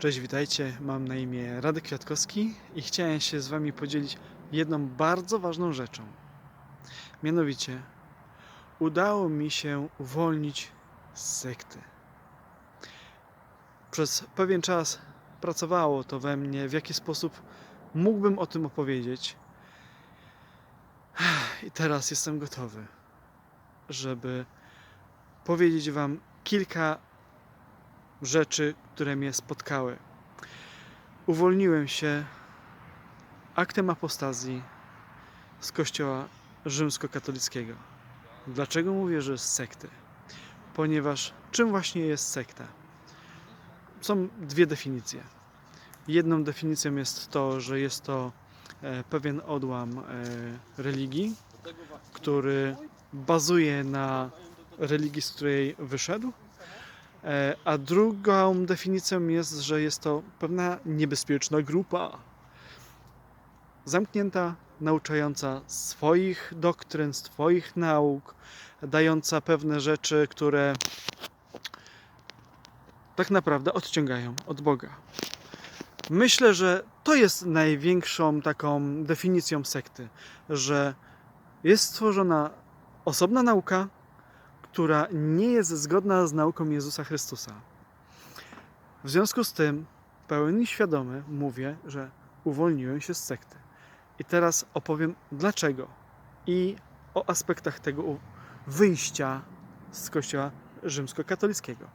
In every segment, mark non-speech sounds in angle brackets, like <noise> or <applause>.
Cześć, witajcie. Mam na imię Radek Kwiatkowski i chciałem się z Wami podzielić jedną bardzo ważną rzeczą. Mianowicie, udało mi się uwolnić z sekty. Przez pewien czas pracowało to we mnie, w jaki sposób mógłbym o tym opowiedzieć. I teraz jestem gotowy, żeby powiedzieć Wam kilka rzeczy, które mnie spotkały. Uwolniłem się aktem apostazji z kościoła rzymskokatolickiego. Dlaczego mówię, że z sekty? Ponieważ czym właśnie jest sekta? Są dwie definicje. Jedną definicją jest to, że jest to e, pewien odłam e, religii, który bazuje na religii, z której wyszedł, A drugą definicją jest, że jest to pewna niebezpieczna grupa. Zamknięta, nauczająca swoich doktryn, swoich nauk, dająca pewne rzeczy, które tak naprawdę odciągają od Boga. Myślę, że to jest największą taką definicją sekty, że jest stworzona osobna nauka, która nie jest zgodna z nauką Jezusa Chrystusa. W związku z tym, pełni świadomy, mówię, że uwolniłem się z sekty. I teraz opowiem dlaczego i o aspektach tego wyjścia z Kościoła rzymskokatolickiego.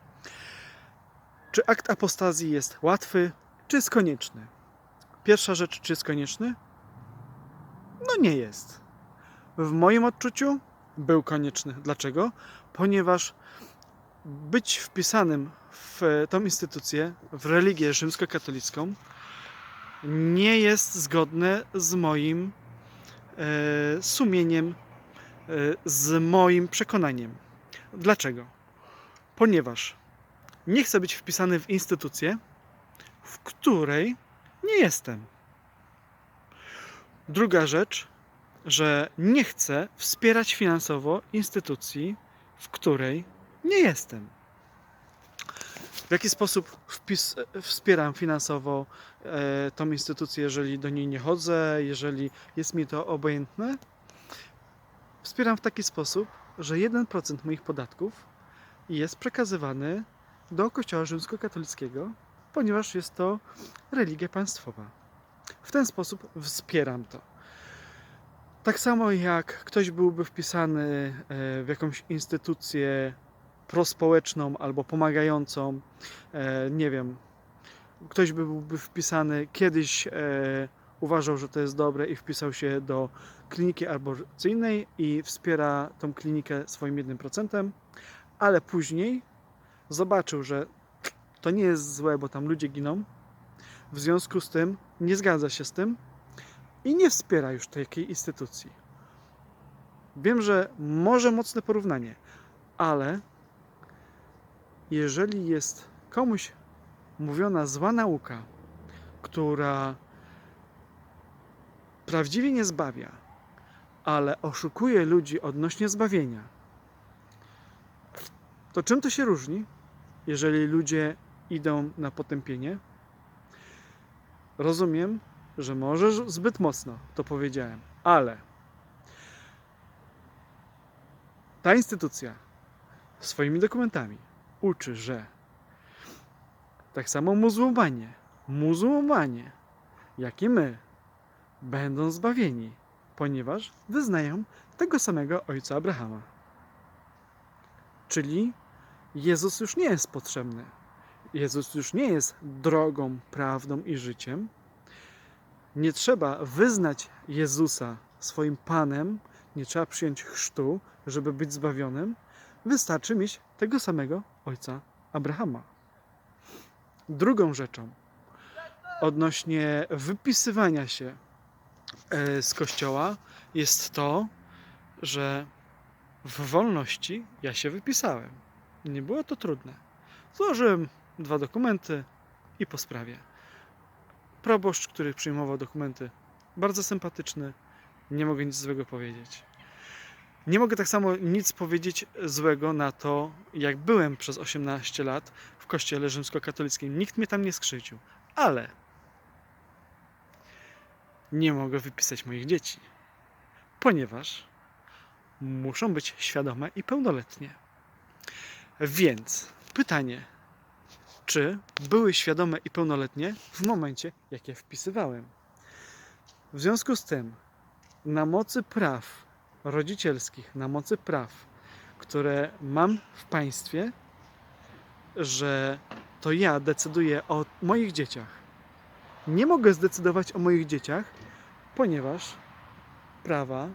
Czy akt apostazji jest łatwy, czy jest konieczny? Pierwsza rzecz, czy jest konieczny? No nie jest. W moim odczuciu był konieczny. Dlaczego? Ponieważ być wpisanym w tą instytucję, w religię rzymskokatolicką, nie jest zgodne z moim e, sumieniem, e, z moim przekonaniem. Dlaczego? Ponieważ nie chcę być wpisany w instytucję, w której nie jestem. Druga rzecz, że nie chcę wspierać finansowo instytucji, w której nie jestem. W jaki sposób wpis, wspieram finansowo e, tą instytucję, jeżeli do niej nie chodzę, jeżeli jest mi to obojętne? Wspieram w taki sposób, że 1% moich podatków jest przekazywany do Kościoła Rzymskokatolickiego, ponieważ jest to religia państwowa. W ten sposób wspieram to. Tak samo jak ktoś byłby wpisany e, w jakąś instytucję prospołeczną albo pomagającą, e, nie wiem, ktoś by byłby wpisany kiedyś, e, uważał, że to jest dobre i wpisał się do kliniki aborcyjnej i wspiera tą klinikę swoim 1%, ale później zobaczył, że to nie jest złe, bo tam ludzie giną. W związku z tym nie zgadza się z tym i nie wspiera już takiej instytucji. Wiem, że może mocne porównanie, ale jeżeli jest komuś mówiona zła nauka, która prawdziwie nie zbawia, ale oszukuje ludzi odnośnie zbawienia, to czym to się różni, jeżeli ludzie idą na potępienie? Rozumiem, że może zbyt mocno to powiedziałem, ale ta instytucja swoimi dokumentami uczy, że tak samo muzułmanie, muzułmanie, jak i my, będą zbawieni, ponieważ wyznają tego samego ojca Abrahama. Czyli Jezus już nie jest potrzebny. Jezus już nie jest drogą, prawdą i życiem. Nie trzeba wyznać Jezusa swoim Panem, nie trzeba przyjąć chrztu, żeby być zbawionym. Wystarczy mieć tego samego ojca Abrahama. Drugą rzeczą odnośnie wypisywania się e, z kościoła jest to, że w wolności ja się wypisałem. Nie było to trudne. Złożyłem dwa dokumenty i po sprawie. Proboszcz, który przyjmował dokumenty, bardzo sympatyczny, nie mogę nic złego powiedzieć. Nie mogę tak samo nic powiedzieć złego na to, jak byłem przez 18 lat w kościele rzymskokatolickim. Nikt mnie tam nie skrzywdził, ale nie mogę wypisać moich dzieci, ponieważ muszą być świadome i pełnoletnie. Więc pytanie, czy były świadome i pełnoletnie w momencie, jak je wpisywałem? W związku z tym, na mocy praw rodzicielskich, na mocy praw, które mam w państwie, że to ja decyduję o moich dzieciach. Nie mogę zdecydować o moich dzieciach, ponieważ prawa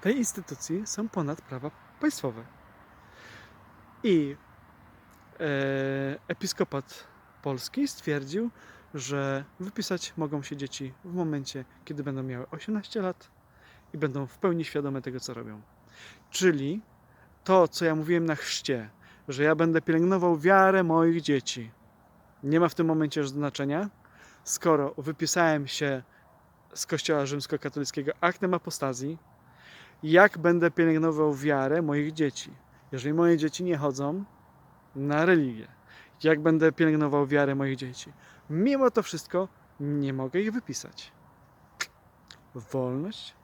tej instytucji są ponad prawa państwowe. I episkopat polski stwierdził, że wypisać mogą się dzieci w momencie, kiedy będą miały 18 lat i będą w pełni świadome tego, co robią. Czyli to, co ja mówiłem na chrzcie, że ja będę pielęgnował wiarę moich dzieci, nie ma w tym momencie znaczenia, skoro wypisałem się z Kościoła Rzymskokatolickiego aktem apostazji, jak będę pielęgnował wiarę moich dzieci. Jeżeli moje dzieci nie chodzą na religię, jak będę pielęgnował wiarę moich dzieci. Mimo to wszystko nie mogę ich wypisać. Wolność.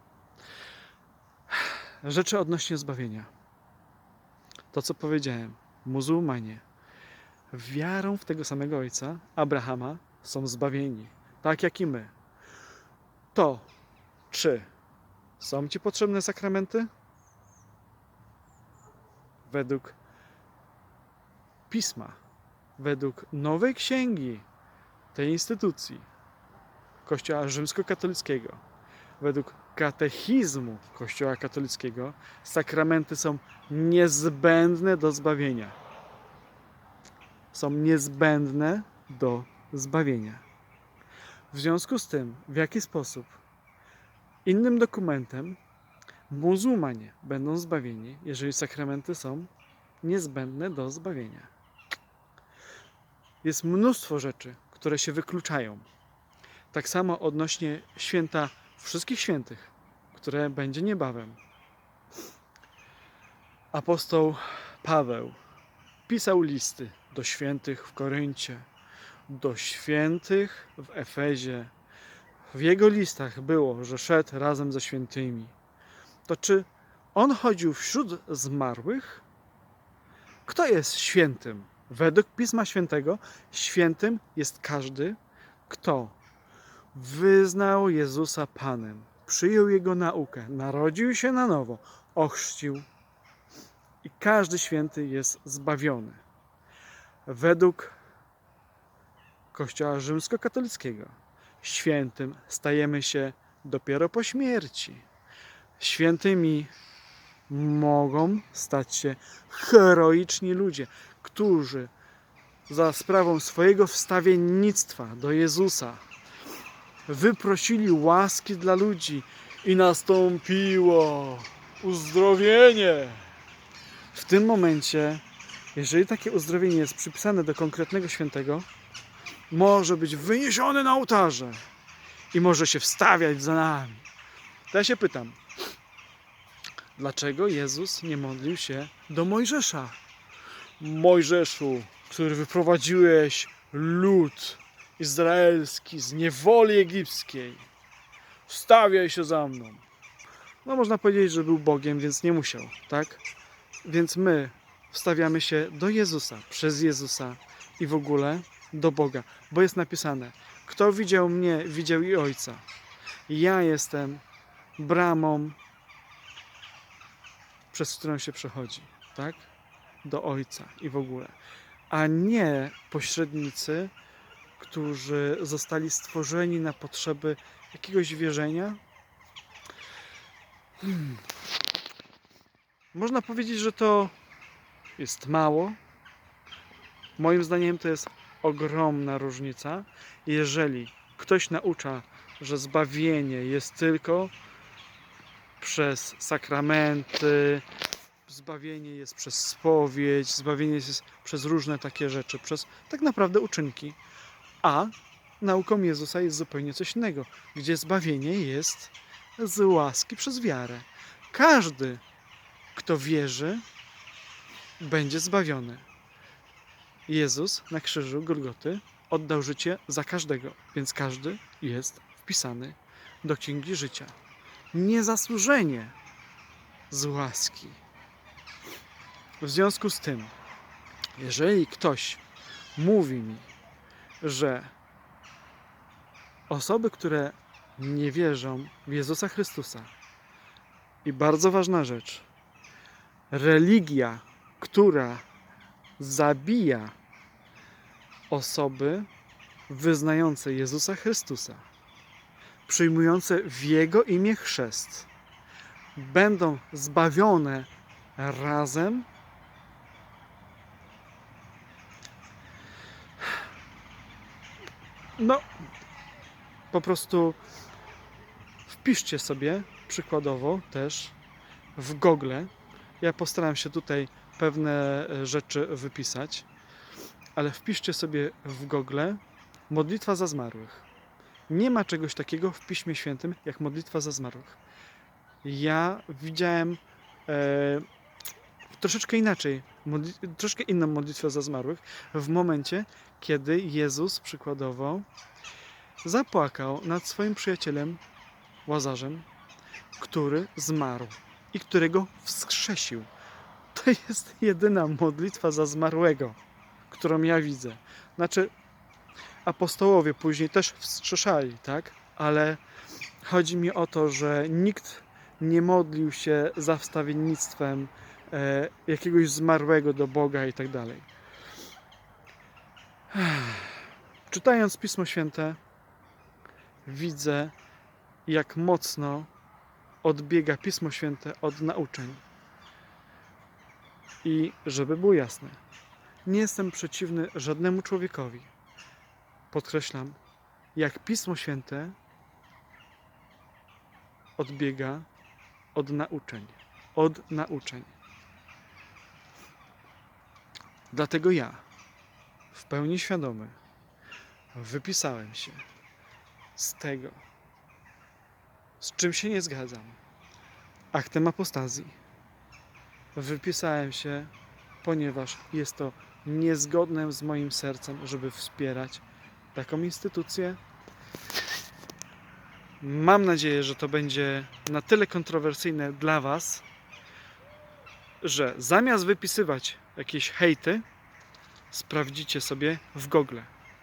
Rzeczy odnośnie zbawienia. To, co powiedziałem. Muzułmanie wiarą w tego samego ojca, Abrahama, są zbawieni. Tak jak i my. To, czy są ci potrzebne sakramenty? Według pisma, według nowej księgi tej instytucji Kościoła Rzymskokatolickiego, według katechizmu Kościoła katolickiego, sakramenty są niezbędne do zbawienia. Są niezbędne do zbawienia. W związku z tym, w jaki sposób innym dokumentem muzułmanie będą zbawieni, jeżeli sakramenty są niezbędne do zbawienia. Jest mnóstwo rzeczy, które się wykluczają. Tak samo odnośnie święta wszystkich świętych, które będzie niebawem. Apostoł Paweł pisał listy do świętych w Koryncie, do świętych w Efezie. W jego listach było, że szedł razem ze świętymi. To czy on chodził wśród zmarłych? Kto jest świętym? Według Pisma Świętego świętym jest każdy, kto wyznał Jezusa Panem, przyjął Jego naukę, narodził się na nowo, ochrzcił i każdy święty jest zbawiony. Według Kościoła Rzymskokatolickiego świętym stajemy się dopiero po śmierci. Świętymi mogą stać się heroiczni ludzie, którzy za sprawą swojego wstawiennictwa do Jezusa wyprosili łaski dla ludzi i nastąpiło uzdrowienie. W tym momencie, jeżeli takie uzdrowienie jest przypisane do konkretnego świętego, może być wyniesione na ołtarze i może się wstawiać za nami. To ja się pytam, dlaczego Jezus nie modlił się do Mojżesza? Mojżeszu, który wyprowadziłeś lud izraelski z niewoli egipskiej, wstawiaj się za mną. No można powiedzieć, że był Bogiem, więc nie musiał, tak? Więc my wstawiamy się do Jezusa, przez Jezusa i w ogóle do Boga, bo jest napisane: Kto widział mnie, widział i Ojca. Ja jestem bramą, przez którą się przechodzi, tak? Do Ojca i w ogóle. A nie pośrednicy, którzy zostali stworzeni na potrzeby jakiegoś wierzenia. Hmm. Można powiedzieć, że to jest mało. Moim zdaniem to jest ogromna różnica, jeżeli ktoś naucza, że zbawienie jest tylko przez sakramenty, zbawienie jest przez spowiedź, zbawienie jest przez różne takie rzeczy, przez tak naprawdę uczynki. A nauką Jezusa jest zupełnie coś innego, gdzie zbawienie jest z łaski przez wiarę. każdy, kto wierzy, będzie zbawiony. Jezus na krzyżu Golgoty oddał życie za każdego, więc każdy jest wpisany do księgi życia. Niezasłużenie z łaski. W związku z tym, jeżeli ktoś mówi mi, że osoby, które nie wierzą w Jezusa Chrystusa, i bardzo ważna rzecz, religia, która zabija osoby wyznające Jezusa Chrystusa, przyjmujące w Jego imię chrzest, będą zbawione razem no po prostu wpiszcie sobie przykładowo też w Google. Ja postaram się tutaj pewne e, rzeczy wypisać, ale wpiszcie sobie w Google modlitwa za zmarłych. Nie ma czegoś takiego w Piśmie Świętym jak modlitwa za zmarłych. Ja widziałem e, troszeczkę inaczej, troszkę inną modlitwę za zmarłych w momencie, kiedy Jezus przykładowo zapłakał nad swoim przyjacielem Łazarzem, który zmarł i którego wskrzesił. To jest jedyna modlitwa za zmarłego, którą ja widzę. Znaczy, apostołowie później też wskrzeszali, tak? Ale chodzi mi o to, że nikt nie modlił się za wstawiennictwem jakiegoś zmarłego do Boga i tak dalej. <sighs> Czytając Pismo Święte, widzę, jak mocno odbiega Pismo Święte od nauczeń. I żeby było jasne, nie jestem przeciwny żadnemu człowiekowi. Podkreślam, jak Pismo Święte odbiega od nauczeń. Od nauczeń. Dlatego ja, w pełni świadomy, wypisałem się z tego, z czym się nie zgadzam. Aktem apostazji. Wypisałem się, ponieważ jest to niezgodne z moim sercem, żeby wspierać taką instytucję. Mam nadzieję, że to będzie na tyle kontrowersyjne dla Was, że zamiast wypisywać jakieś hejty, sprawdzicie sobie w Google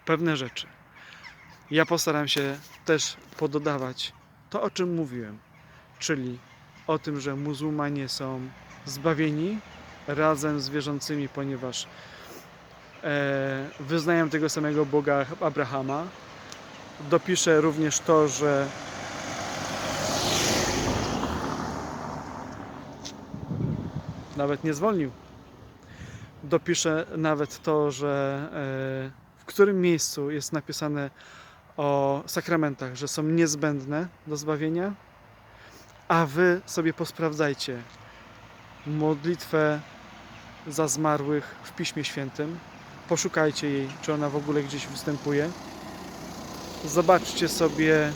pewne rzeczy. Ja postaram się też pododawać to, o czym mówiłem, czyli o tym, że muzułmanie są zbawieni razem z wierzącymi, ponieważ e, wyznają tego samego Boga Abrahama. Dopiszę również to, że nawet nie zwolnił. Dopiszę nawet to, że e, w którym miejscu jest napisane o sakramentach, że są niezbędne do zbawienia, a wy sobie posprawdzajcie modlitwę za zmarłych w Piśmie Świętym. Poszukajcie jej, czy ona w ogóle gdzieś występuje. Zobaczcie sobie,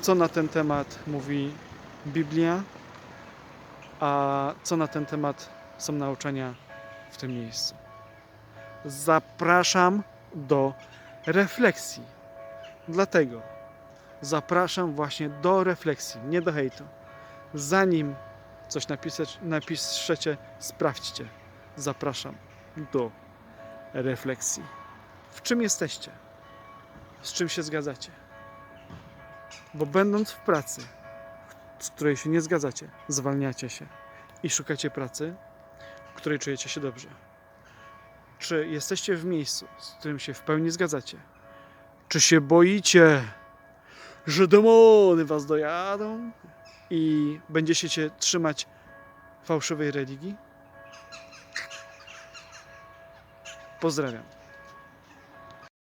co na ten temat mówi Biblia, a co na ten temat są nauczania w tym miejscu. Zapraszam do refleksji. Dlatego zapraszam właśnie do refleksji, nie do hejtu. Zanim coś napisać, napiszecie, sprawdźcie. Zapraszam do refleksji. W czym jesteście? Z czym się zgadzacie? Bo będąc w pracy, z której się nie zgadzacie, zwalniacie się i szukacie pracy, w której czujecie się dobrze. Czy jesteście w miejscu, z którym się w pełni zgadzacie? Czy się boicie, że demony was dojadą i będziecie się trzymać fałszywej religii? Pozdrawiam.